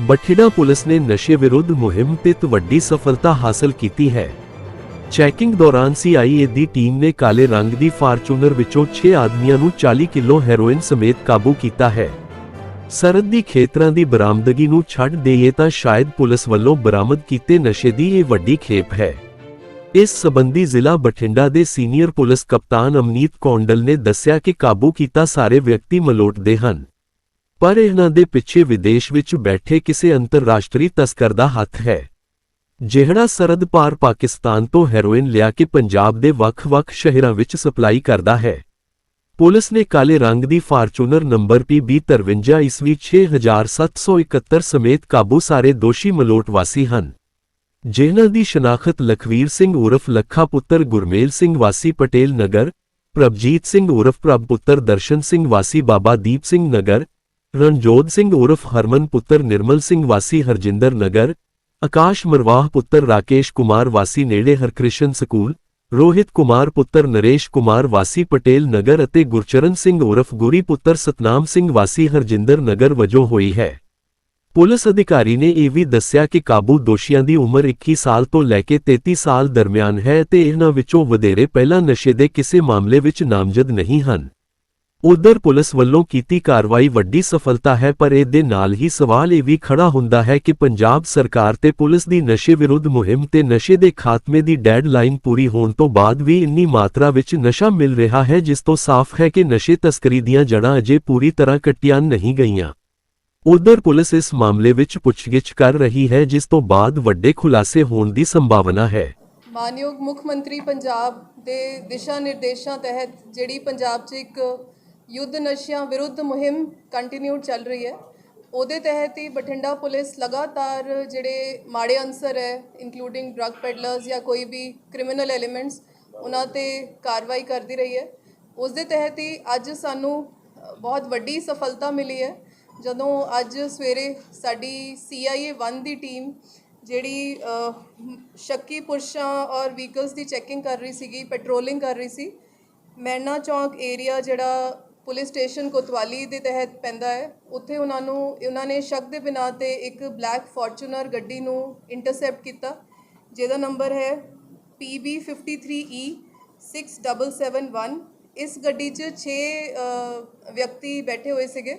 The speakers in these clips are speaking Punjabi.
ਬਠਿੰਡਾ ਪੁਲਿਸ ਨੇ ਨਸ਼ੇ ਵਿਰੁੱਧ ਮੁਹਿੰਮ ਤਹਿਤ ਵੱਡੀ ਸਫਲਤਾ ਹਾਸਲ ਕੀਤੀ ਹੈ। ਚੈਕਿੰਗ ਦੌਰਾਨ ਸੀਆਈਏ ਦੀ ਟੀਮ ਨੇ ਕਾਲੇ ਰੰਗ ਦੀ ਫਾਰਚੂਨਰ ਵਿੱਚੋਂ 6 ਆਦਮੀਆਂ ਨੂੰ 40 ਕਿਲੋ ਹੈਰੋਇਨ ਸਮੇਤ ਕਾਬੂ ਕੀਤਾ ਹੈ। ਸਰਦ ਦੀ ਖੇਤਰਾਂ ਦੀ ਬਰਾਮਦਗੀ ਨੂੰ ਛੱਡ ਦੇਈਏ ਤਾਂ ਸ਼ਾਇਦ ਪੁਲਿਸ ਵੱਲੋਂ ਬਰਾਮਦ ਕੀਤੇ ਨਸ਼ੇ ਦੀ ਇਹ ਵੱਡੀ ਖੇਪ ਹੈ। ਇਸ ਸਬੰਧੀ ਜ਼ਿਲ੍ਹਾ ਬਠਿੰਡਾ ਦੇ ਸੀਨੀਅਰ ਪੁਲਿਸ ਕਪਤਾਨ ਅਮਨੀਤ ਕੌਂਡਲ ਨੇ ਦੱਸਿਆ ਕਿ ਕਾਬੂ ਕੀਤਾ ਸਾਰੇ ਵਿਅਕਤੀ ਮਲੋਟਦੇ ਹਨ। ਪਰ ਇਹਨਾਂ ਦੇ ਪਿੱਛੇ ਵਿਦੇਸ਼ ਵਿੱਚ ਬੈਠੇ ਕਿਸੇ ਅੰਤਰਰਾਸ਼ਟਰੀ ਤਸਕਰ ਦਾ ਹੱਥ ਹੈ। ਜਿਹੜਾ ਸਰਦ ਪਾਰ ਪਾਕਿਸਤਾਨ ਤੋਂ ਹੈਰੋਇਨ ਲਿਆ ਕੇ ਪੰਜਾਬ ਦੇ ਵੱਖ-ਵੱਖ ਸ਼ਹਿਰਾਂ ਵਿੱਚ ਸਪਲਾਈ ਕਰਦਾ ਹੈ। ਪੁਲਿਸ ਨੇ ਕਾਲੇ ਰੰਗ ਦੀ ਫਾਰਚੂਨਰ ਨੰਬਰ PB53 ਈਸਵੀ 6771 ਸਮੇਤ ਕਾਬੂ ਸਾਰੇ ਦੋਸ਼ੀ ਮਲੋਟ ਵਾਸੀ ਹਨ। ਜਿਨ੍ਹਾਂ ਦੀ ਸ਼ਨਾਖਤ ਲਖਵੀਰ ਸਿੰਘ ਉਰਫ ਲੱਖਾ ਪੁੱਤਰ ਗੁਰਮੇਲ ਸਿੰਘ ਵਾਸੀ ਪਟੇਲ ਨਗਰ ਪ੍ਰਭਜੀਤ ਸਿੰਘ ਉਰਫ ਪ੍ਰਭ ਪੁੱਤਰ ਦਰਸ਼ਨ ਸਿੰਘ ਵਾਸੀ ਬਾਬਾ ਦੀਪ ਸਿੰਘ ਨਗਰ ਰਣਜੋਤ ਸਿੰਘ ਉਰਫ ਹਰਮਨ ਪੁੱਤਰ ਨਿਰਮਲ ਸਿੰਘ ਵਾਸੀ ਹਰਜਿੰਦਰ ਨਗਰ ਆਕਾਸ਼ ਮਰਵਾਹ ਪੁੱਤਰ ਰਾਕੇਸ਼ ਕੁਮਾਰ ਵਾਸੀ ਨੇੜੇ ਹਰਕ੍ਰਿਸ਼ਨ ਸਕੂਲ ਰੋਹਿਤ ਕੁਮਾਰ ਪੁੱਤਰ ਨਰੇਸ਼ ਕੁਮਾਰ ਵਾਸੀ ਪਟੇਲ ਨਗਰ ਅਤੇ ਗੁਰਚਰਨ ਸਿੰਘ ਉਰਫ ਗੁਰੀ ਪੁੱਤਰ ਸਤਨਾਮ ਸਿੰਘ ਵਾਸੀ ਹਰਜਿੰਦਰ ਨਗਰ ਵਜੋਂ ਹੋਈ ਹੈ ਪੁਲਿਸ ਅਧਿਕਾਰੀ ਨੇ ਇਹ ਵੀ ਦੱਸਿਆ ਕਿ ਕਾਬੂ ਦੋਸ਼ੀਆਂ ਦੀ ਉਮਰ 21 ਸਾਲ ਤੋਂ ਲੈ ਕੇ 33 ਸਾਲ ਦਰਮਿਆਨ ਹੈ ਤੇ ਇਹਨਾਂ ਵਿੱਚੋਂ ਵਧੇਰੇ ਪਹਿਲਾਂ ਨਸ਼ੇ ਦੇ ਕਿਸੇ ਮਾਮਲੇ ਵਿੱਚ ਨਾਮਜ਼ਦ ਨਹੀਂ ਹਨ। ਉਧਰ ਪੁਲਿਸ ਵੱਲੋਂ ਕੀਤੀ ਕਾਰਵਾਈ ਵੱਡੀ ਸਫਲਤਾ ਹੈ, ਪਰ ਇਹ ਦੇ ਨਾਲ ਹੀ ਸਵਾਲ ਇਹ ਵੀ ਖੜਾ ਹੁੰਦਾ ਹੈ ਕਿ ਪੰਜਾਬ ਸਰਕਾਰ ਤੇ ਪੁਲਿਸ ਦੀ ਨਸ਼ੇ ਵਿਰੁੱਧ ਮੁਹਿੰਮ ਤੇ ਨਸ਼ੇ ਦੇ ਖਾਤਮੇ ਦੀ ਡੈਡਲਾਈਨ ਪੂਰੀ ਹੋਣ ਤੋਂ ਬਾਅਦ ਵੀ ਇੰਨੀ ਮਾਤਰਾ ਵਿੱਚ ਨਸ਼ਾ ਮਿਲ ਰਿਹਾ ਹੈ, ਜਿਸ ਤੋਂ ਸਾਫ਼ ਹੈ ਕਿ ਨਸ਼ੇ ਤਸਕਰੀ ਦੀਆਂ ਜੜ੍ਹਾਂ ਅਜੇ ਪੂਰੀ ਤਰ੍ਹਾਂ ਕੱਟੀਆਂ ਨਹੀਂ ਗਈਆਂ। ਉਧਰ ਪੁਲਿਸ ਇਸ ਮਾਮਲੇ ਵਿੱਚ ਪੁੱਛਗਿੱਛ ਕਰ ਰਹੀ ਹੈ, ਜਿਸ ਤੋਂ ਬਾਅਦ ਵੱਡੇ ਖੁਲਾਸੇ ਹੋਣ ਦੀ ਸੰਭਾਵਨਾ ਹੈ। ਮਾਨਯੋਗ ਮੁੱਖ ਮੰਤਰੀ ਪੰਜਾਬ ਦੇ ਦਿਸ਼ਾ ਨਿਰਦੇਸ਼ਾਂ ਤਹਿਤ ਜਿਹੜੀ ਪੰਜਾਬ 'ਚ ਇੱਕ ਯੁੱਧ ਨਸ਼ਿਆਂ ਵਿਰੁੱਧ ਮੁਹਿੰਮ ਕੰਟੀਨਿਊ ਚੱਲ ਰਹੀ ਹੈ, ਉਹਦੇ ਤਹਿਤ ਹੀ ਬਠਿੰਡਾ ਪੁਲਿਸ ਲਗਾਤਾਰ ਜਿਹੜੇ ਮਾੜੇ ਅਨਸਰ ਹੈ ਇਨਕਲੂਡਿੰਗ ਡਰੱਗ ਪੈਡਲਰਸ ਜਾਂ ਕੋਈ ਵੀ ਕ੍ਰਿਮੀਨਲ ਐਲੀਮੈਂਟਸ ਉਹਨਾਂ ਤੇ ਕਾਰਵਾਈ ਕਰਦੀ ਰਹੀ ਹੈ। ਉਸ ਦੇ ਤਹਿਤ ਹੀ ਅੱਜ ਸਾਨੂੰ ਬਹੁਤ ਵੱਡੀ ਸਫਲਤਾ ਮਿਲੀ ਹੈ। ਜਦੋਂ ਅੱਜ ਸਵੇਰੇ ਸਾਡੀ CIA 1 ਦੀ ਟੀਮ ਜਿਹੜੀ ਸ਼ੱਕੀ ਪੁਰਸ਼ਾਂ ਔਰ ਵਹੀਕਲਸ ਦੀ ਚੈਕਿੰਗ ਕਰ ਰਹੀ ਸੀਗੀ ਪੈਟਰੋਲਿੰਗ ਕਰ ਰਹੀ ਸੀ, ਮੈਨਾ ਚੌਂਕ ਏਰੀਆ ਜਿਹੜਾ ਪੁਲਿਸ ਸਟੇਸ਼ਨ ਕੋਤਵਾਲੀ ਦੇ ਤਹਿਤ ਪੈਂਦਾ ਹੈ, ਉੱਥੇ ਉਹਨਾਂ ਨੂੰ, ਉਹਨਾਂ ਨੇ ਸ਼ੱਕ ਦੇ ਬਿਨਾਂ ਤੇ ਇੱਕ ਬਲੈਕ ਫੋਰਚੂਨਰ ਗੱਡੀ ਨੂੰ ਇੰਟਰਸੈਪਟ ਕੀਤਾ, ਜਿਹਦਾ ਨੰਬਰ ਹੈ PB53E 6771 e ਇਸ ਗੱਡੀ 'ਚ 6 ਵਿਅਕਤੀ ਬੈਠੇ ਹੋਏ ਸੀਗੇ।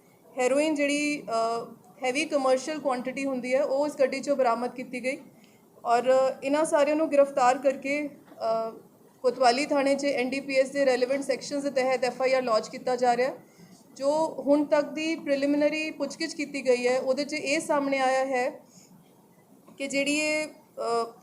ਹੈਰੋਇਨ ਜਿਹੜੀ ਹੈਵੀ ਕਮਰਸ਼ੀਅਲ ਕੁਆਂਟੀਟੀ ਹੁੰਦੀ ਹੈ, ਉਹ ਇਸ ਗੱਡੀ 'ਚੋਂ ਬਰਾਮਦ ਕੀਤੀ ਗਈ ਔਰ ਇਹਨਾਂ ਸਾਰਿਆਂ ਨੂੰ ਗ੍ਰਿਫਤਾਰ ਕਰਕੇ ਕੋਤਵਾਲੀ ਥਾਣੇ 'ਚ ਐਨਡੀਪੀਐਸ ਦੇ ਰੈਲੇਵੈਂਟ ਸੈਕਸ਼ਨਸ ਦੇ ਤਹਿਤ ਐਫਆਈਆਰ ਲੌਂਚ ਕੀਤਾ ਜਾ ਰਿਹਾ, ਜੋ ਹੁਣ ਤੱਕ ਦੀ ਪ੍ਰੀਲਿਮਿਨਰੀ ਪੁੱਛਗਿੱਛ ਕੀਤੀ ਗਈ ਹੈ, ਉਹਦੇ 'ਚ ਇਹ ਸਾਹਮਣੇ ਆਇਆ ਹੈ ਕਿ ਜਿਹੜੀ ਇਹ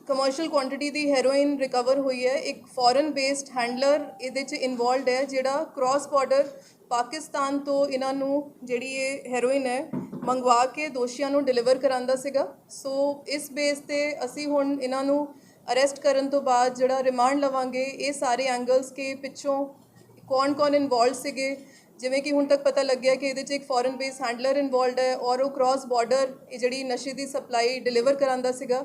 ਕਮਰਸ਼ੀਅਲ ਕੁਆਂਟੀਟੀ ਦੀ ਹੈਰੋਇਨ ਰਿਕਵਰ ਹੋਈ ਹੈ, ਇੱਕ ਫੋਰਨ ਬੇਸਡ ਹੈਂਡਲਰ ਇਹਦੇ 'ਚ ਇਨਵੋਲਡ ਹੈ, ਜਿਹੜਾ ਕ੍ਰਾਸ ਬਾਰਡਰ ਪਾਕਿਸਤਾਨ ਤੋਂ ਇਹਨਾਂ ਨੂੰ ਜਿਹੜੀ ਇਹ ਹੈਰੋਇਨ ਹੈ, ਮੰਗਵਾ ਕੇ ਦੋਸ਼ੀਆਂ ਨੂੰ ਡਿਲੀਵਰ ਕਰਾਂਦਾ ਸੀਗਾ। ਸੋ ਇਸ ਬੇਸ ਤੇ ਅਸੀਂ ਹੁਣ ਇਹਨਾਂ ਨੂੰ ਅਰੈਸਟ ਕਰਨ ਤੋਂ ਬਾਅਦ ਜਿਹੜਾ ਰਿਮਾਂਡ ਲਵਾਂਗੇ, ਇਹ ਸਾਰੇ ਐਂਗਲਸ ਕੇ ਪਿੱਛੋਂ ਕੌਣ-ਕੌਣ ਇਨਵੋਲਡ ਸੀਗੇ? ਜਿਵੇਂ ਕਿ ਹੁਣ ਤੱਕ ਪਤਾ ਲੱਗਿਆ ਕਿ ਇਹਦੇ 'ਚ ਇੱਕ ਫੋਰਨ ਬੇਸ ਹੈਂਡਲਰ ਇਨਵੋਲਡ ਹੈ ਔਰ ਉਹ ਕ੍ਰਾਸ ਬਾਰਡਰ ਜਿਹੜੀ ਨਸ਼ੇ ਦੀ ਸਪਲਾਈ ਡਿਲੀਵਰ ਕਰਾਂਦਾ ਸੀਗਾ।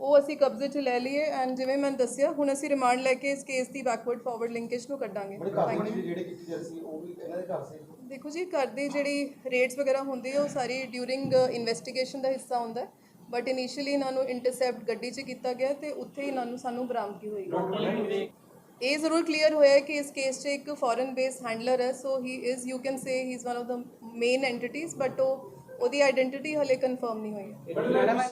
ਉਹ ਅਸੀਂ ਕਬਜ਼ੇ 'ਚ ਲੈ ਲਈਏ ਐਂਡ ਜਿਵੇਂ ਮੈਂ ਦੱਸਿਆ ਹੁਣ ਅਸੀਂ ਰਿਮਾਂਡ ਲੈ ਕੇ ਇਸ ਕੇਸ ਦੀ ਬੈਕਵਰਡ ਫਾਰਵਰਡ ਲਿੰਕੇਜ ਨੂੰ ਕੱਢਾਂਗੇ। Thank you. ਜਿਹੜੇ ਕੀਤੀ ਸੀ ਉਹ ਵੀ ਇਹਨਾਂ ਦੇ ਘਰ ਸੀ? ਦੇਖੋ ਜੀ ਘਰ ਦੀ ਜਿਹੜੀ ਰੇਟਸ ਵਗੈਰਾ ਹੁੰਦੀ ਹੈ ਉਹ ਸਾਰੀ ਡਿਊਰਿੰਗ ਇਨਵੈਸਟੀਗੇਸ਼ਨ ਦਾ ਹਿੱਸਾ ਹੁੰਦਾ ਹੈ। ਬਟ ਇਨੀਸ਼ੀਅਲੀ ਇਹਨਾਂ ਨੂੰ ਇੰਟਰਸੈਪਟ ਗੱਡੀ 'ਚ ਕੀਤਾ ਗਿਆ ਤੇ ਉੱਥੇ ਹੀ ਇਹਨਾਂ ਨੂੰ ਸਾਨੂੰ ਬਰਾਮਦਗੀ ਹੋਈ। ਇਹ ਜ਼ਰੂਰ ਕਲੀਅਰ ਹੋਇਆ ਹੈ ਕਿ ਇਸ ਕੇਸ 'ਚ ਇੱਕ ਫੋਰਨ ਬੇਸ ਹੈਂਡਲਰ ਹੈ so he is you can say he is one of the main entities but ਉਹ ਉਹਦੀ ਆਇਡੈਂਟੀਟੀ ਹਲੇ ਕਨਫਰਮ ਨਹੀਂ ਹੋਈ। ਹੈ